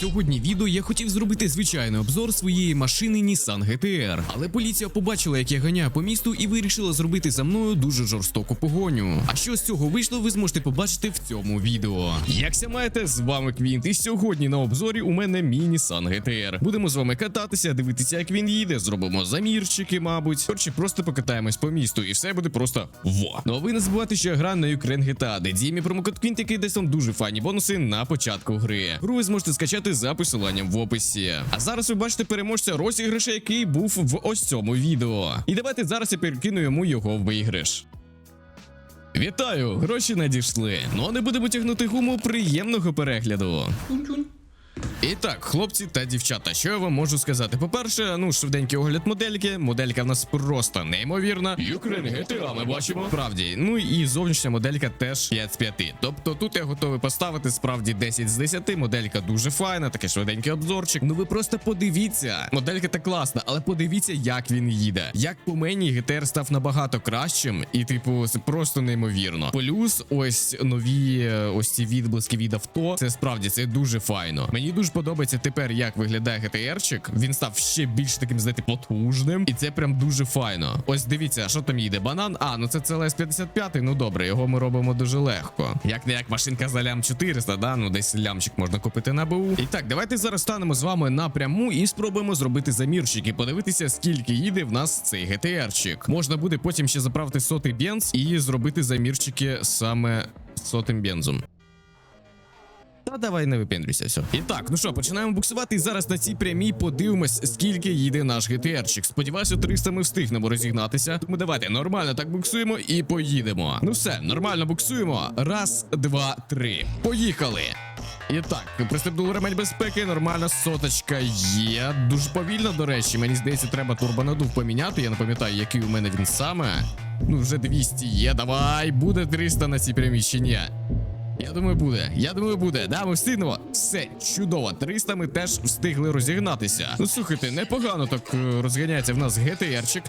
Сьогодні відео я хотів зробити звичайний обзор своєї машини Nissan GTR, але поліція побачила, як я ганяю по місту, і вирішила зробити за мною дуже жорстоку погоню. А що з цього вийшло, ви зможете побачити в цьому відео. Якся маєте, з вами Квінт, і сьогодні на обзорі у мене мій Nissan GTR. Будемо з вами кататися, дивитися, як він їде, зробимо замірчики, мабуть. Коротше, просто покатаємось по місту, і все буде просто во. Ну а ви не забувайте, що я граю на Ukraine GTA, де діє мій промокод Квінт, який дасть вам дуже файні бонуси на початку гри. Гру ви зможете скачати за посиланням в описі. А зараз ви бачите переможця розіграша, який був в ось цьому відео. І давайте зараз я перекину йому його виграш. Вітаю! Гроші надійшли. Ну а не будемо тягнути гуму приємного перегляду. І так, хлопці та дівчата, що я вам можу сказати? По-перше, ну швиденький огляд модельки. Моделька в нас просто неймовірна. Ukraine GTA ми бачимо. Справді, ну і зовнішня моделька теж 5 з 5. Тобто тут я готовий поставити справді 10 з 10. Моделька дуже файна, такий швиденький обзорчик. Ну ви просто подивіться. Моделька та класна, але подивіться, як він їде. Як по мені GTR став набагато кращим, і типу, це просто неймовірно. Плюс ось нові е, ось ці відблиски від авто. Це справді це дуже файно. Мені дуже подобається тепер, як виглядає GTR-чик. Він став ще більш таким, знаєте, потужним, і це прям дуже файно. Ось дивіться, що там їде. Банан. А, ну це CLS 55. Ну добре, його ми робимо дуже легко. Як не як машинка за лям 400, да? Ну десь лямчик можна купити на БУ. І так, давайте зараз станемо з вами напряму і спробуємо зробити замірчик і подивитися, скільки їде в нас цей GTR-чик. Можна буде потім ще заправити сотий бенз і зробити замірчики саме сотим бензом. Та давай не випендрюйся, все. І так, ну що, починаємо буксувати. І зараз на цій прямій подивимось, скільки їде наш ГТРчик. Сподіваюся, 300 ми встигнемо розігнатися. Тому давайте нормально так буксуємо і поїдемо. Ну все, нормально буксуємо. Раз, два, три. Поїхали. І так, пристебнули ремень безпеки, нормальна соточка є. Дуже повільно, до речі. Мені здається, треба турбонадув поміняти. Я не пам'ятаю, який у мене він саме. Ну, вже 200 є. Давай, буде 300 на цій прямій чи ні? Я думаю, буде. Я думаю, буде. Да, ми встигнемо. Все чудово. 300 ми теж встигли розігнатися. Ну слухайте, непогано так е, розганяється в нас ГТРчик.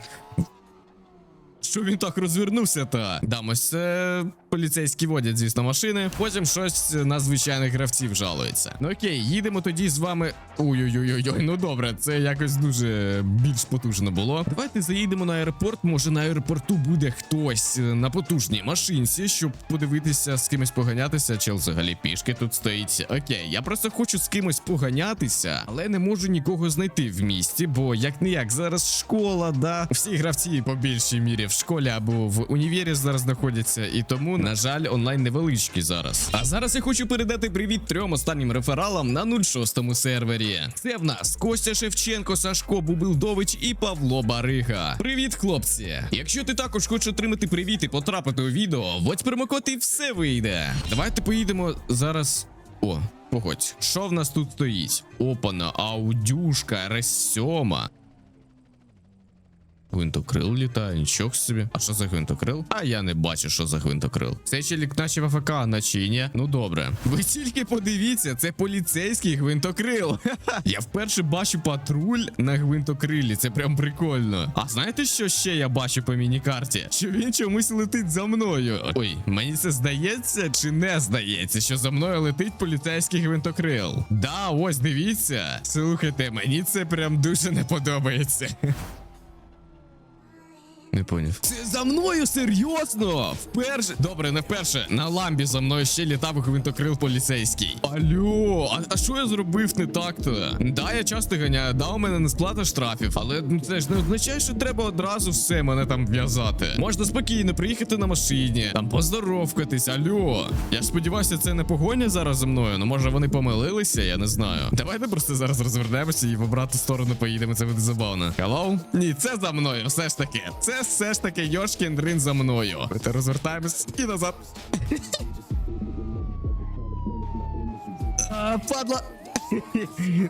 Що він так розвернувся та? Дамось. Е... поліцейські водять, звісно, машини. Потім щось на звичайних гравців жалується. Ну окей, їдемо тоді з вами. Ой-ой-ой, ну добре, це якось дуже більш потужно було. Давайте заїдемо на аеропорт. Може на аеропорту буде хтось е, на потужній машинці, щоб подивитися з кимось поганятися, чи взагалі пішки тут стоїть. Окей, я просто хочу з кимось поганятися, але не можу нікого знайти в місті, бо як не як зараз школа, да. Всі гравці по більшій мірі в школі або в універі зараз знаходяться, і тому, на жаль, онлайн невеличкий зараз. А зараз я хочу передати привіт трьом останнім рефералам на 06-му сервері. Це в нас Костя Шевченко, Сашко Бубилдович і Павло Барига. Привіт, хлопці! Якщо ти також хочеш отримати привіт і потрапити у відео, вводь промокод і все вийде. Давайте поїдемо зараз. О, погодь, що в нас тут стоїть? Опана, аудюшка, Ресьома. Гвинтокрил літає, нічого собі. А що за гвинтокрил? А я не бачу, що за гвинтокрил. Цей челік наче в АФК, наче ні. Ну добре. Ви тільки подивіться, це поліцейський гвинтокрил. Я вперше бачу патруль на гвинтокрилі. Це прям прикольно. А знаєте, що ще я бачу по міні-карті? Що він чомусь летить за мною. Ой, мені це здається чи не здається, що за мною летить поліцейський гвинтокрил. Да, ось дивіться. Слухайте, мені це прям дуже не подобається. Не поняв. Це за мною серйозно? Вперше. Добре, не вперше. На ламбі за мною ще літав гвинтокрил поліцейський. Алло, а, а що я зробив не так-то? Да, я часто ганяю, да, у мене не сплата штрафів, але ну, це ж не означає, що треба одразу все мене там в'язати. Можна спокійно приїхати на машині, там поздоровкатись, алло. Я сподіваюся, це не погоня зараз за мною. Ну може вони помилилися, я не знаю. Давайте просто зараз розвернемося і в обратну сторону поїдемо. Це буде забавно. Hello? Ні, це за мною, все ж таки. Це все ж таки Йошкін Дрин за мною. Давайте розвертаємось і назад. А, Падла.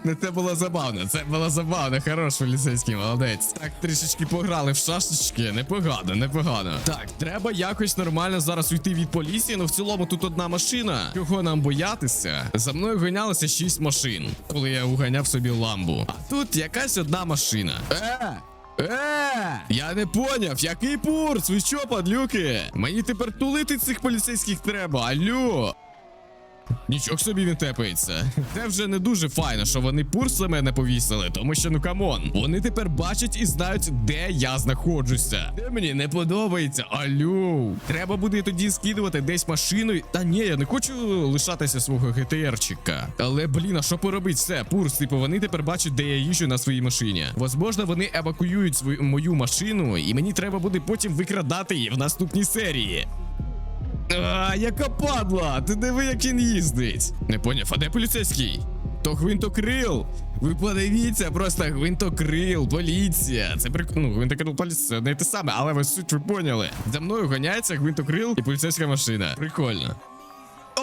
Не це було забавно, це було забавно, хорош поліцейський, молодець. Так, трішечки пограли в шашечки, непогано, непогано. Так, треба якось нормально зараз уйти від поліції, ну в цілому тут одна машина. Чого нам боятися? За мною ганялося 6 машин, коли я уганяв собі ламбу. А тут якась одна машина. Е! Е, я не поняв, який пурс? Ви що, падлюки? Мені тепер тулити цих поліцейських треба, алло. Нічого собі він тепається. Це вже не дуже файно, що вони пурс на мене повісили, тому що ну камон. Вони тепер бачать і знають, де я знаходжуся. Це мені не подобається. Алло. Треба буде тоді скидувати десь машиною. Та ні, я не хочу лишатися свого ГТРчика. Але блін, а що поробить? Все, пурс, типу, вони тепер бачать, де я їжджу на своїй машині. Возможно, вони евакуюють свою мою машину, і мені треба буде потім викрадати її в наступній серії. А, яка падла! Ти диви, як він їздить. Не поняв, а де поліцейський? То гвинтокрил. Ви подивіться, просто гвинтокрил, поліція. Це прик... Ну, гвинтокрил, поліція, не те саме, але ви суть ви поняли. За мною гоняється гвинтокрил і поліцейська машина. Прикольно.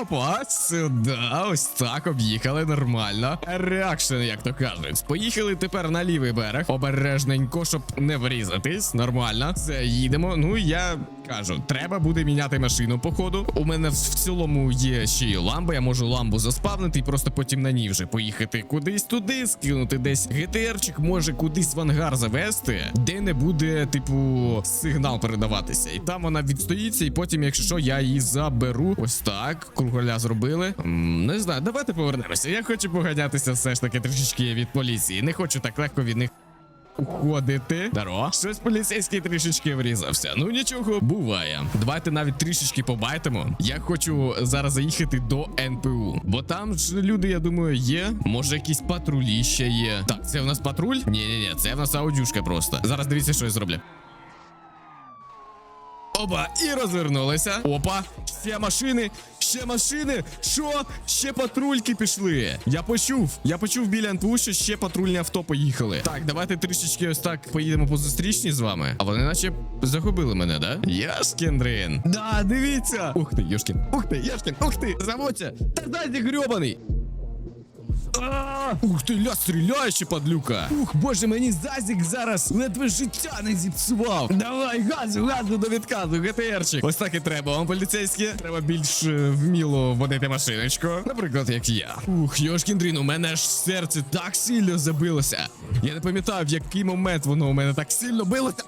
Опа, сюди, ось так об'їхали нормально. Реакшн, як то кажуть. Поїхали тепер на лівий берег. Обережненько, щоб не врізатись. Нормально. Це їдемо. Ну я кажу, треба буде міняти машину, походу. У мене в, цілому є ще й ламба. Я можу ламбу заспавнити і просто потім на ній вже поїхати кудись туди, скинути десь ГТРчик, може кудись в ангар завести, де не буде, типу, сигнал передаватися. І там вона відстоїться, і потім, якщо я її заберу. Ось так. Круголя зробили. Не знаю, давайте повернемося. Я хочу поганятися все ж таки трішечки від поліції. Не хочу так легко від них. Уходити. Даро. Щось поліцейський трішечки врізався. Ну нічого, буває. Давайте навіть трішечки побайтимо. Я хочу зараз заїхати до НПУ. Бо там ж люди, я думаю, є. Може, якісь патрулі ще є. Так, це в нас патруль? Ні, ні, ні, це в нас аудюшка просто. Зараз дивіться, що я зроблю. Опа, і розвернулися. Опа, ще машини, ще машини. Що? Ще патрульки пішли. Я почув. Я почув біля НПУ, що ще патрульні авто поїхали. Так, давайте трішечки ось так поїдемо по зустрічні з вами. А вони наче загубили мене, да? Яшкін дрин. Да, дивіться. Ух ти, Йошкін. Ух ти, Яшкін, ух ти. Заводься. Та грьобаний. Ух ти, ля, стріляючи, падлюка. Ух, боже, мені зазік зараз ледве життя не зіпсував. Давай, газу, газу до відказу, ГТРчик. Ось так і треба. Вам поліцейські. Треба більш е, вміло водити машиночку. Наприклад, як я. Ух, Йошкін дрін, у мене аж серце так сильно забилося. Я не пам'ятаю, в який момент воно у мене так сильно билося.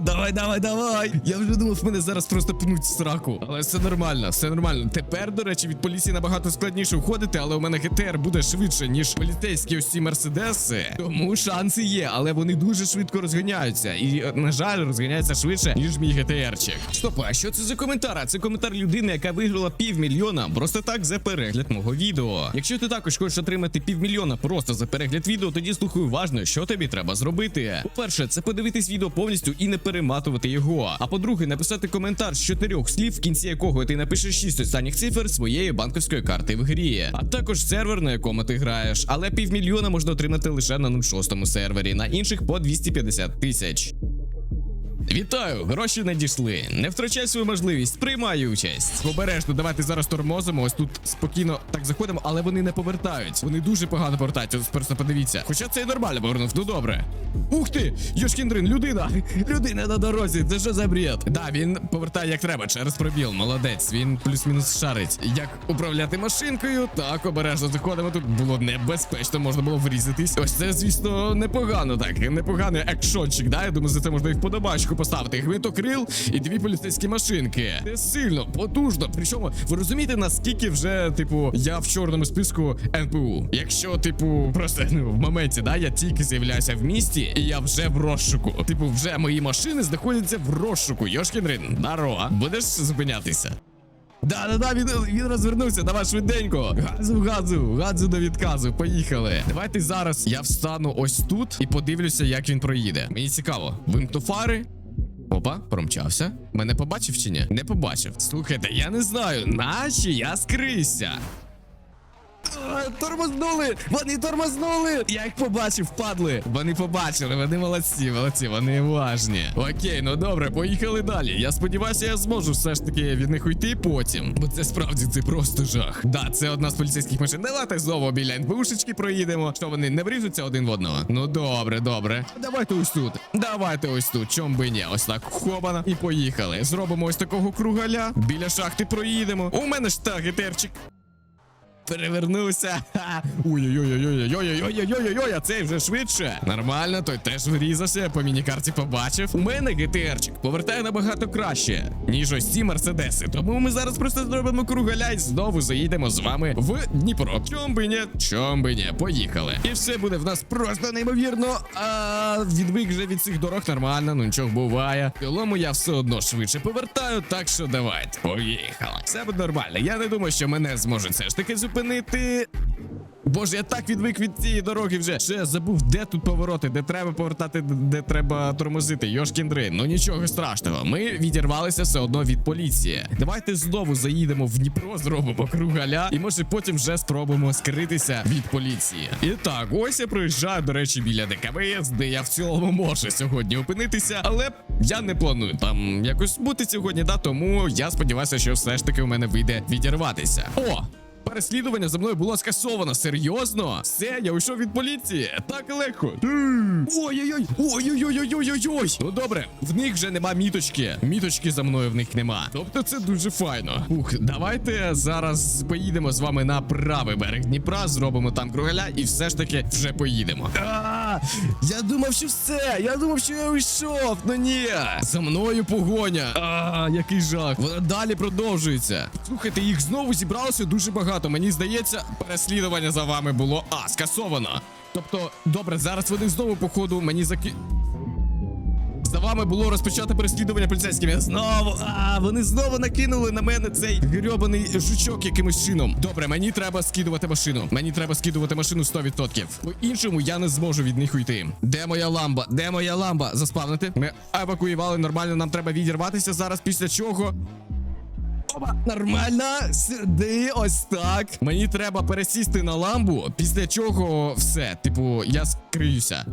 Давай, давай, давай. Я вже думав, мене зараз просто пнуть в сраку. Але все нормально, все нормально. Тепер, до речі, від поліції набагато складніше уходити, але у мене ГТР буде швидше, ніж поліцейські ось ці мерседеси. Тому шанси є, але вони дуже швидко розганяються. І, е, на жаль, розганяються швидше, ніж мій ГТРчик. Стоп, а що це за коментар? А Це коментар людини, яка виграла півмільйона просто так за перегляд мого відео. Якщо ти також хочеш отримати півмільйона просто за перегляд відео, тоді слухай уважно, що тобі треба зробити. По-перше, це подивитись відео повністю і не перематувати його. А по-друге, написати коментар з чотирьох слів, в кінці якого ти напишеш шість останніх цифр своєї банківської карти в грі. А також сервер, на якому ти граєш. Але півмільйона можна отримати лише на 06 сервері, на інших по 250 тисяч. Вітаю, гроші надійшли. Не втрачай свою можливість, приймай участь. Обережно, давайте зараз тормозимо. Ось тут спокійно так заходимо, але вони не повертають. Вони дуже погано повертаються. Ось просто подивіться. Хоча це і нормально повернув. Ну добре. Ух ти! Йошкіндрин, людина! Людина на дорозі. Це що за бред? Да, він повертає як треба через пробіл. Молодець. Він плюс-мінус шарить. Як управляти машинкою? Так, обережно заходимо. Тут було небезпечно, можна було врізатись. Ось це, звісно, непогано. Так, непоганий екшончик. Да, я думаю, за це можна і вподобачку поставити. Гвинтокрил і дві поліцейські машинки. Це сильно, потужно. Причому ви розумієте, наскільки вже, типу, я в чорному списку НПУ. Якщо, типу, просто ну, в моменті, да, я тільки з'являюся в місті, і я вже в розшуку. Типу, вже мої машини знаходяться в розшуку. Йошкінрин, здорово. Будеш зупинятися? Да, да, да, він, він розвернувся, давай швиденько. Газу, газу, газу до відказу. Поїхали. Давайте зараз я встану ось тут і подивлюся, як він проїде. Мені цікаво. Вимкну фари. Опа, промчався. Мене побачив чи ні? Не побачив. Слухайте, я не знаю, наче я скрився. Тормознули! Вони тормознули! Я їх побачив, падли! Вони побачили, вони молодці, молодці, вони уважні. Окей, ну добре, поїхали далі. Я сподіваюся, я зможу все ж таки від них уйти потім. Бо це справді це просто жах. Да, це одна з поліцейських машин. Давайте знову біля НБУшечки проїдемо. Що вони не вріжуться один в одного? Ну добре, добре. Давайте ось тут. Давайте ось тут. Чом би ні? Ось так хобана. І поїхали. Зробимо ось такого кругаля. Біля шахти проїдемо. У мене ж так, гетерчик. Перевернувся. Ха. Ой-ой-ой-ой-ой-ой-ой-ой-ой, а цей вже швидше. Нормально, той теж врізався, по мінікарті побачив. У мене ГТРчик повертає набагато краще, ніж ось ці мерседеси. Тому ми зараз просто зробимо кругаля і знову заїдемо з вами в Дніпро. Чом би ні, чом би ні, поїхали. І все буде в нас просто неймовірно. А відвик вже від цих дорог нормально, ну нічого буває. В цілому я все одно швидше повертаю, так що давайте. Поїхали. Все буде нормально. Я не думаю, що мене зможуть все ж таки зупинити. Боже, я так відвик від цієї дороги вже. Ще забув, де тут повороти, де треба повертати, де треба тормозити. Йошкіндри, ну нічого страшного. Ми відірвалися все одно від поліції. Давайте знову заїдемо в Дніпро, зробимо кругаля, і може потім вже спробуємо скритися від поліції. І так, ось я проїжджаю, до речі, біля ДКВС, де я в цілому можу сьогодні опинитися, але я не планую там якось бути сьогодні, да, тому я сподіваюся, що все ж таки у мене вийде відірватися. О! Переслідування за мною було скасовано. Серйозно? Все, я уйшов від поліції. Так легко. Ой-ой-ой! Ой-ой-ой-ой-ой-ой! Ну добре, в них вже нема міточки. Міточки за мною в них нема. Тобто це дуже файно. Ух, давайте зараз поїдемо з вами на правий берег Дніпра, зробимо там кругаля і все ж таки вже поїдемо. Я думав, що все. Я думав, що я уйшов. Ну ні. За мною погоня. А, який жах. Вона далі продовжується. Слухайте, їх знову зібралося дуже багато. Мені здається, переслідування за вами було а скасовано. Тобто, добре, зараз вони знову, походу, мені заки. За вами було розпочато переслідування поліцейськими. Знову, а вони знову накинули на мене цей грьобаний жучок якимось чином. Добре, мені треба скидувати машину. Мені треба скидувати машину 100%. По-іншому я не зможу від них уйти. Де моя ламба? Де моя ламба? Заспавнити. Ми евакуювали нормально. Нам треба відірватися зараз. Після чого. Нормально, сюди, ось так. Мені треба пересісти на ламбу, після чого все, типу, я скриюся.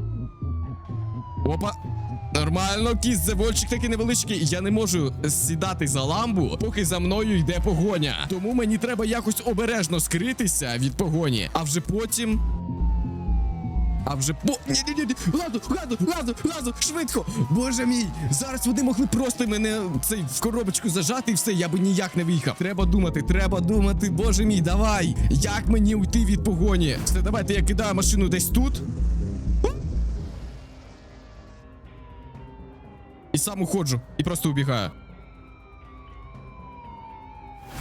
Опа. Нормально, кіст завольчик такий невеличкий. Я не можу сідати за ламбу, поки за мною йде погоня. Тому мені треба якось обережно скритися від погоні, а вже потім. А вже по. Ні, ні, ні, ні. Ладу, ладу, ладу, ладу, швидко! Боже мій! Зараз вони могли просто мене цей в коробочку зажати і все, я би ніяк не виїхав. Треба думати, треба думати, боже мій, давай! Як мені уйти від погоні? Все, давайте я кидаю машину десь тут. І сам уходжу, і просто убігаю.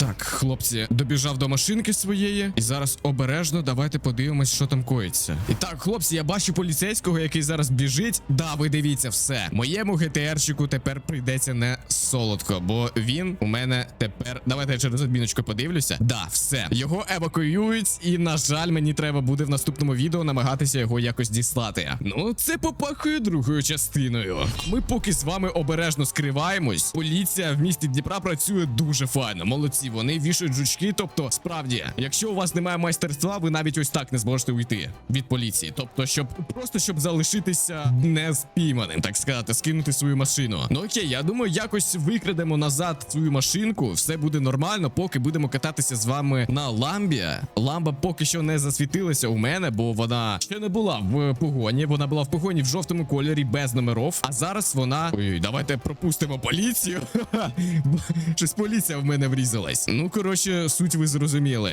Так, хлопці, добіжав до машинки своєї, і зараз обережно давайте подивимось, що там коїться. І так, хлопці, я бачу поліцейського, який зараз біжить. Да, ви дивіться все. Моєму ГТРчику тепер прийдеться не солодко, бо він у мене тепер. Давайте я через адміночку подивлюся. Да, все. Його евакуюють, і, на жаль, мені треба буде в наступному відео намагатися його якось діслати. Ну, це попахує другою частиною. Ми поки з вами обережно скриваємось. Поліція в місті Дніпра працює дуже файно. Молодці, вони вішають жучки. Тобто, справді, якщо у вас немає майстерства, ви навіть ось так не зможете уйти від поліції. Тобто, щоб просто щоб залишитися не спійманим, так сказати, скинути свою машину. Ну окей, я думаю, якось викрадемо назад свою машинку. Все буде нормально, поки будемо кататися з вами на ламбі. Ламба поки що не засвітилася у мене, бо вона ще не була в погоні. Вона була в погоні в жовтому кольорі без номеров. А зараз вона. Ой, давайте пропустимо поліцію. Щось поліція в мене врізалась. Ну коротше, суть ви зрозуміли.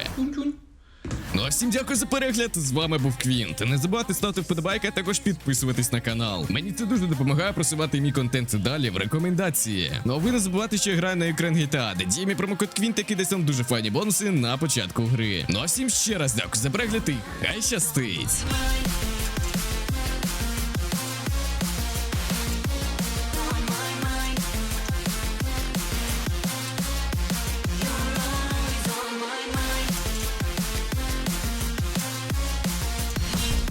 Ну а всім дякую за перегляд. З вами був Квінт. Не забувайте ставити вподобайки, а також підписуватись на канал. Мені це дуже допомагає просувати мій контент далі в рекомендації. Ну а ви не забувайте, що я граю на екран GTA, де діє мій промокод Квінт, який дасть вам дуже файні бонуси на початку гри. Ну а всім ще раз дякую за перегляд і хай щастить!